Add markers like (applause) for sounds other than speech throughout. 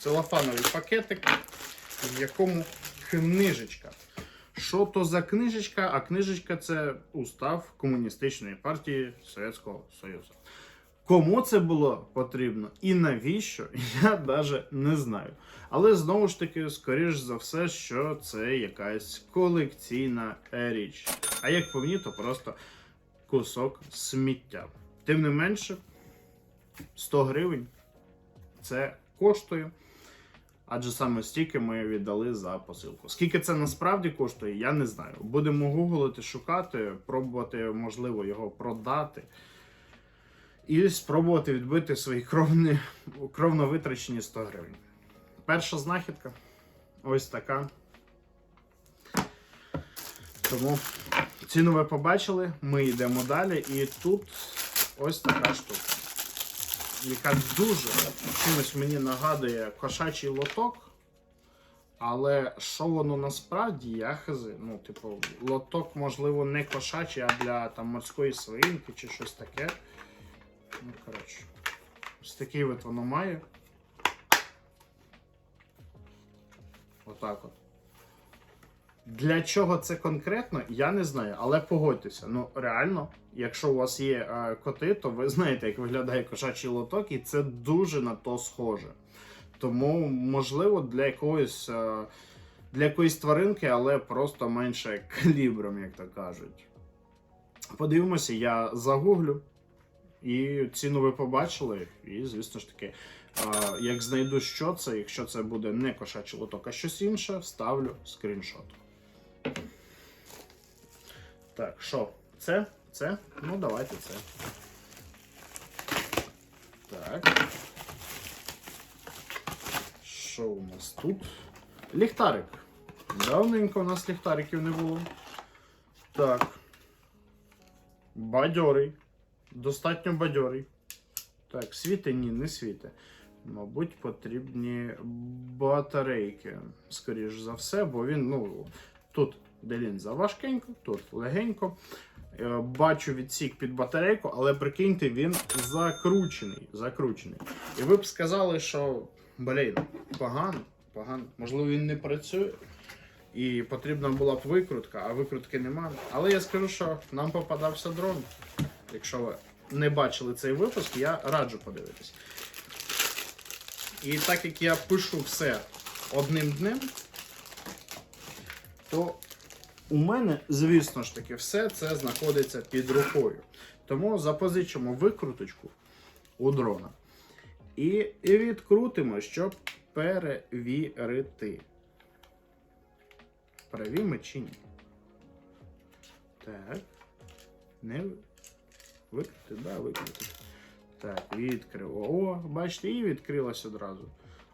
целофановий пакетик, в якому книжечка. Що то за книжечка? А книжечка це устав комуністичної партії Совєтського Союзу. Кому це було потрібно і навіщо, (laughs) я навіть не знаю. Але знову ж таки, скоріш за все, що це якась колекційна річ. А як по мені, то просто кусок сміття. Тим не менше, 100 гривень це коштує. Адже саме стільки ми віддали за посилку. Скільки це насправді коштує, я не знаю. Будемо гуглити, шукати, пробувати, можливо, його продати. І спробувати відбити свої кровні, кровно витрачені 100 гривень. Перша знахідка ось така. Тому ціну ви побачили, ми йдемо далі. І тут ось така штука, яка дуже чимось мені нагадує кошачий лоток. Але що воно насправді, я хази. Ну, типу, лоток, можливо, не кошачий, а для там морської свинки чи щось таке. Ну, коротше, ось такий от воно має. Отак от. Для чого це конкретно, я не знаю, але погодьтеся. Ну, реально, якщо у вас є е, коти, то ви знаєте, як виглядає кошачий лоток, і це дуже на то схоже. Тому, можливо, для якоїсь, е, для якоїсь тваринки, але просто менше калібром, як то кажуть. Подивимося, я загуглю. І ціну ви побачили. І, звісно ж таки, а, як знайду, що це, якщо це буде не кошачий лоток, а щось інше, вставлю скріншот. Так, що? Це? Це? Ну, давайте це. Так. Що у нас тут? Ліхтарик. Давненько у нас ліхтариків не було. Так. Бадьорий. Достатньо бадьорий. Так, світи ні, не світи. Мабуть, потрібні батарейки, скоріш за все, бо він, ну, тут де лінза важкенько, тут легенько. Е, Бачу відсік під батарейку, але прикиньте, він закручений. закручений. І ви б сказали, що блін, погано, погано. Можливо, він не працює. І потрібна була б викрутка, а викрутки немає. Але я скажу, що нам попадався дрон. Якщо ви не бачили цей випуск, я раджу подивитись. І так як я пишу все одним днем, то у мене, звісно ж таки, все це знаходиться під рукою. Тому запозичимо викруточку у дрона. І, відкрутимо, щоб перевірити. Праві ми чи ні? Так. Не викрути, да, викрути. Так, відкрив. О, бачите, і відкрилось одразу.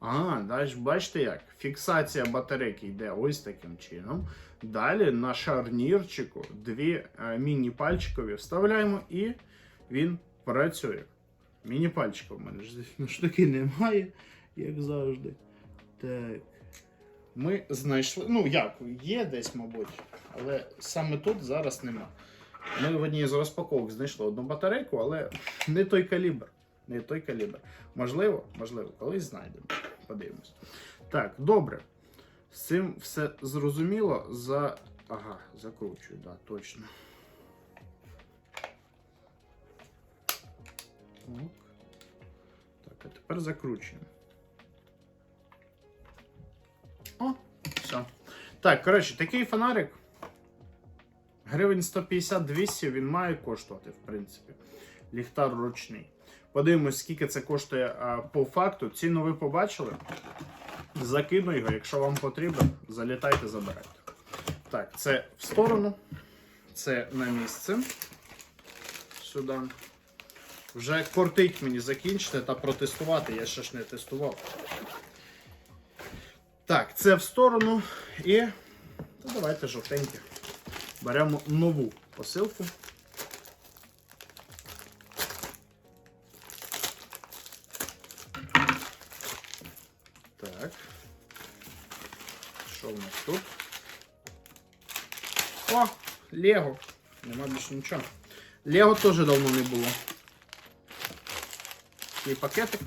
Ага, далі бачите як? Фіксація батарейки йде ось таким чином. Далі на шарнірчику дві е, міні-пальчикові вставляємо і він працює. Міні-пальчика в мене ж ж таки немає, як завжди. Так. Ми знайшли. Ну, як, є десь, мабуть, але саме тут зараз нема. Ми в одній з розпаковок знайшли одну батарейку, але не той калібр. Не той калібр. Можливо, можливо, колись знайдемо. Подивимось. Так, добре. З цим все зрозуміло. За. Ага, закручую, да, точно. Так. А тепер закручуємо. О, все. Так, коротше, такий фонарик. Гривень 150-200 він має коштувати, в принципі. Ліхтар ручний. Подивимось, скільки це коштує по факту. Ціну ви побачили. Закину його, якщо вам потрібно, залітайте, забирайте. Так, це в сторону. Це на місце. Сюди. Вже кортить мені закінчити та протестувати. Я ще ж не тестував. Так, це в сторону. І. Та давайте жовтеньке. Беремо нову посилку. Лего. Нема більше нічого. Лего теж давно не було. Такий пакетик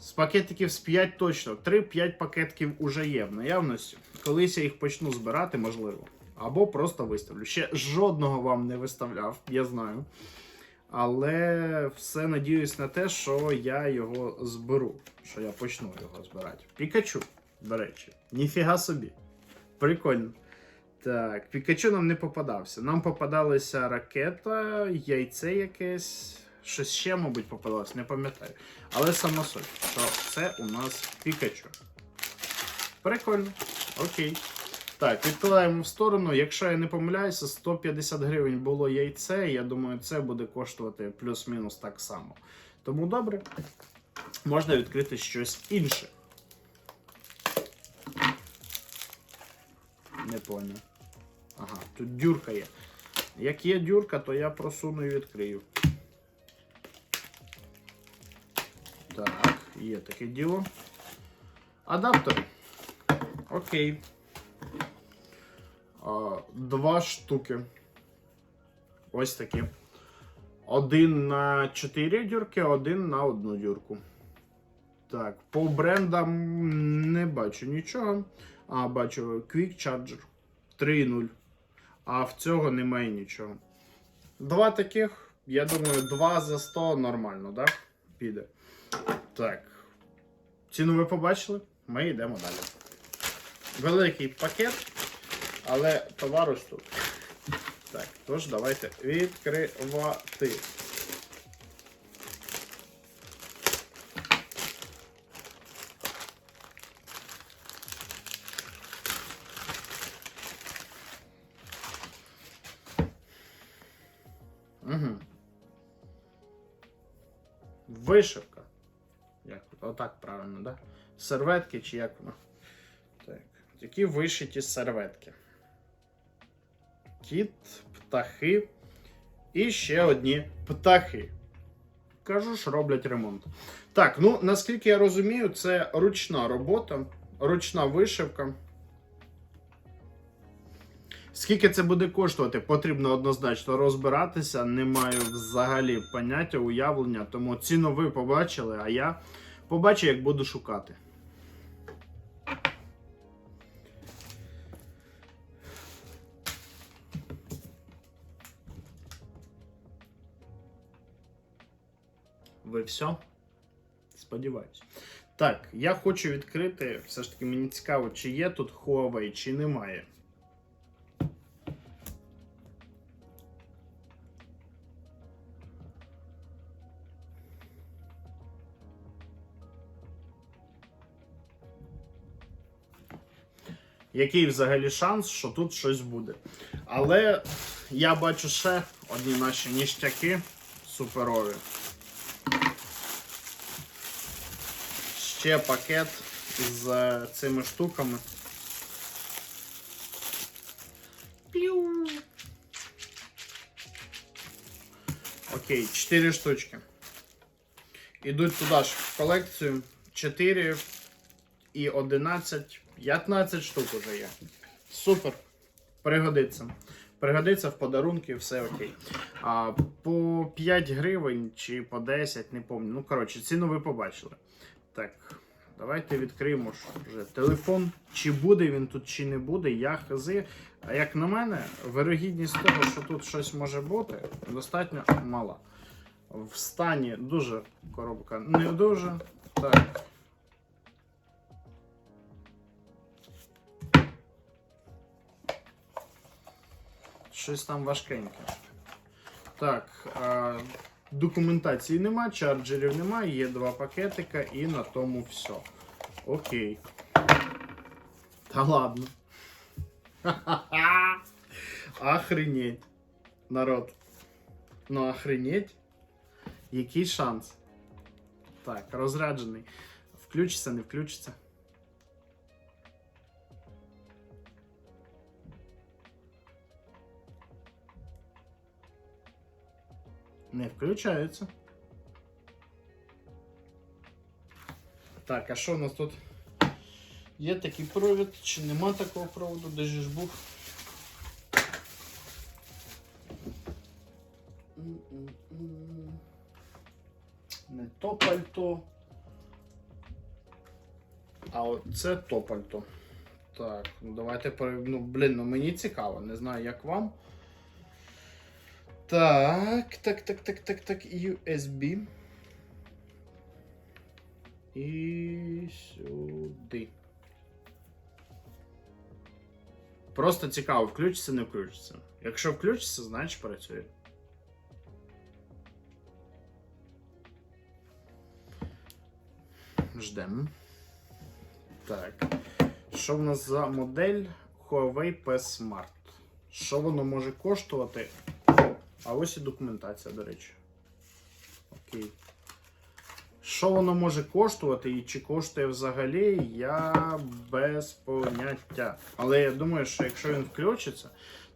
з пакетиків з 5 точно. 3-5 пакетиків уже є в наявності. Колись я їх почну збирати, можливо. Або просто виставлю. Ще жодного вам не виставляв, я знаю. Але все надіюсь на те, що я його зберу. Що я почну його збирати. Пікачу, до речі, ніфіга собі. Прикольно. Так, Пікачу нам не попадався. Нам попадалася ракета, яйце якесь. Щось ще, мабуть, попадалось, не пам'ятаю. Але сама суть, що це у нас Пікачу. Прикольно. Окей. Так, відкладаємо в сторону. Якщо я не помиляюся, 150 гривень було яйце. Я думаю, це буде коштувати плюс-мінус так само. Тому добре, можна відкрити щось інше. Не поняв. Ага, тут дюрка є. Як є дюрка, то я просуну і відкрию. Так, є таке діло. Адаптер. Окей. А, два штуки. Ось такі. Один на 4 дюрки, один на одну дюрку. Так, по брендам не бачу нічого. А, бачу Quick Charger 3.0. А в цього немає нічого. Два таких, я думаю, два за 100 нормально, так? Піде. Так. Ціну ви побачили? Ми йдемо далі. Великий пакет, але товару ж тут. Так, тож давайте відкривати. Угу. Вишивка. Як отак правильно, да? Серветки чи як воно? Так. Такі вишиті серветки. Кіт, птахи і ще одні птахи. Кажу ж, роблять ремонт. Так, ну наскільки я розумію, це ручна робота, ручна вишивка. Скільки це буде коштувати, потрібно однозначно розбиратися. Не маю взагалі поняття, уявлення, тому ціну ви побачили, а я побачу, як буду шукати. Ви все? Сподіваюсь. Так, я хочу відкрити. Все ж таки мені цікаво, чи є тут Huawei, чи немає. Який взагалі шанс, що тут щось буде. Але я бачу ще одні наші ніштяки суперові. Ще пакет з цими штуками. Піу. Окей, 4 штучки. Ідуть туди ж в колекцію. 4 і 11, 15 штук уже є. Супер. Пригодиться. Пригодиться в подарунки, все окей. А, по 5 гривень чи по 10, не пам'ятаю. Ну, коротше, ціну ви побачили. Так, давайте відкриємо вже телефон. Чи буде він тут, чи не буде, я хази. А як на мене, вирогідність того, що тут щось може бути, достатньо мала. В стані дуже коробка не дуже. Так. Щось там важкеньке. Так, а, документації нема, чарджерів нема, є два пакетика і на тому все. Окей. Та ладно. (laughs) Охренеть. Народ. Ну, охренеть. Який шанс? Так, розряджений. Включиться, не включиться. Не включається. Так, а що у нас тут? Є такий провід, чи нема такого проводу, де ж був? Не то пальто. А от це топальто. Так, ну давайте. Ну, блін, ну мені цікаво, не знаю, як вам. Так, так, так, так, так, так, USB. І сюди. Просто цікаво, включиться, не включиться. Якщо включиться, значить працює. Ждемо. Так. Що в нас за модель Huawei P Smart? Що воно може коштувати? А ось і документація, до речі. Окей. Що воно може коштувати і чи коштує взагалі, я без поняття. Але я думаю, що якщо він включиться,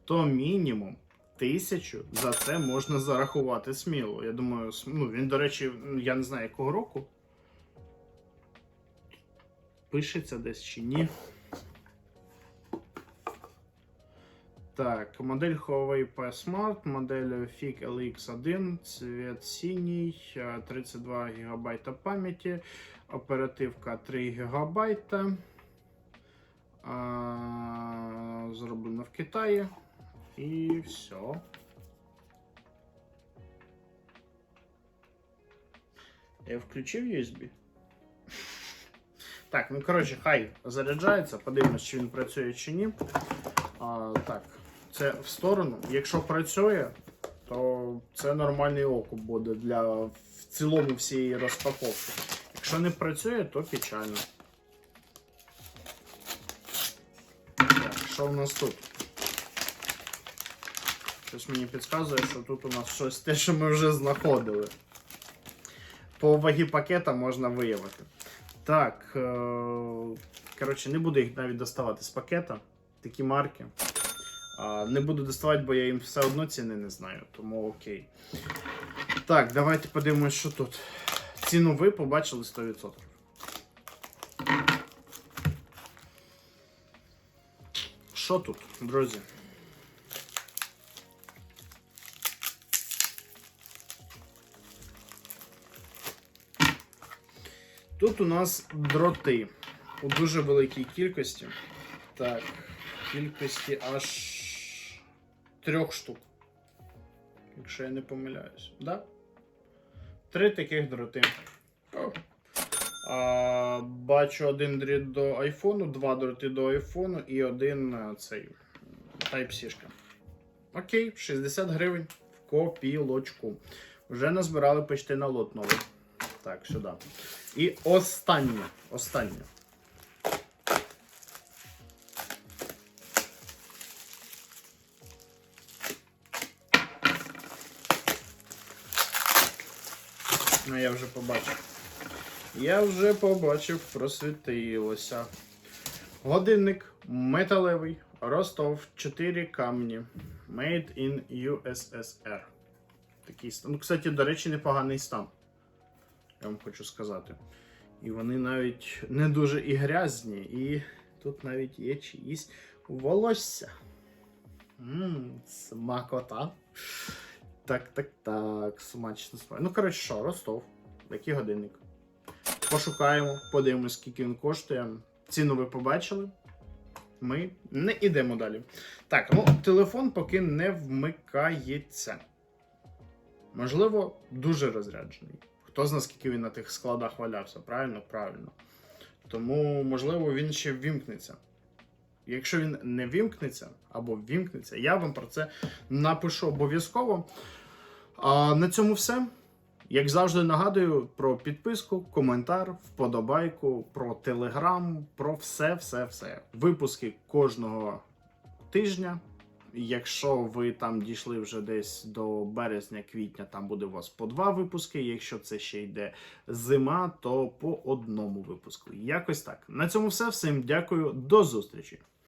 то мінімум тисячу за це можна зарахувати сміло. Я думаю, ну, він, до речі, я не знаю якого року. Пишеться десь чи ні. Так, модель Huawei P Smart, модель FIG LX1, цвет синій, е, 32 ГБ пам'яті, оперативка 3 ГБ. Зроблено в Китаї. І все. Я включив USB. Так, ну коротше, хай заряджається, подивимось, чи він працює чи ні. А, так, це в сторону. Якщо працює, то це нормальний окуп буде для в цілому всієї розпаковки. Якщо не працює, то печально. Так, що в нас тут? Щось мені підказує, що тут у нас щось те, що ми вже знаходили. По вагі пакета можна виявити. Так, е, коротше, не буду їх навіть доставати з пакета. Такі марки. Не буду доставати, бо я їм все одно ціни не знаю, тому окей. Так, давайте подивимось, що тут. Ціну ви побачили 100%. Що тут, друзі? Тут у нас дроти у дуже великій кількості. Так, кількості аж трьох штук. Якщо я не помиляюсь. Да? Три таких дроти. А, бачу один дріт до айфону, два дроти до айфону і один цей Type-C. Окей, 60 гривень в копілочку. Вже назбирали почти на лот новий. Так, сюди. І останнє. Останнє. Ну, я вже побачив. Я вже побачив, просвітилося. Годинник металевий. Ростов 4 камні. Made in USSR. Такий стан. Ну, кстати, до речі, непоганий стан. Я вам хочу сказати. І вони навіть не дуже і грязні, і тут навіть є чиїсь волосся. Ммм, смакота. Так, так, так, смачно смачно. Ну, коротше, що, Ростов. Який годинник. Пошукаємо, подивимось, скільки він коштує. Ціну ви побачили. Ми не йдемо далі. Так, ну, телефон поки не вмикається. Можливо, дуже розряджений. Хто знає, скільки він на тих складах валявся, правильно? Правильно. Тому, можливо, він ще ввімкнеться. Якщо він не вімкнеться або ввімкнеться, я вам про це напишу обов'язково. А на цьому все. Як завжди, нагадую про підписку, коментар, вподобайку, про телеграм, про все, все, все. Випуски кожного тижня. Якщо ви там дійшли вже десь до березня-квітня, там буде у вас по два випуски. Якщо це ще йде зима, то по одному випуску. Якось так. На цьому все. Всім дякую, до зустрічі.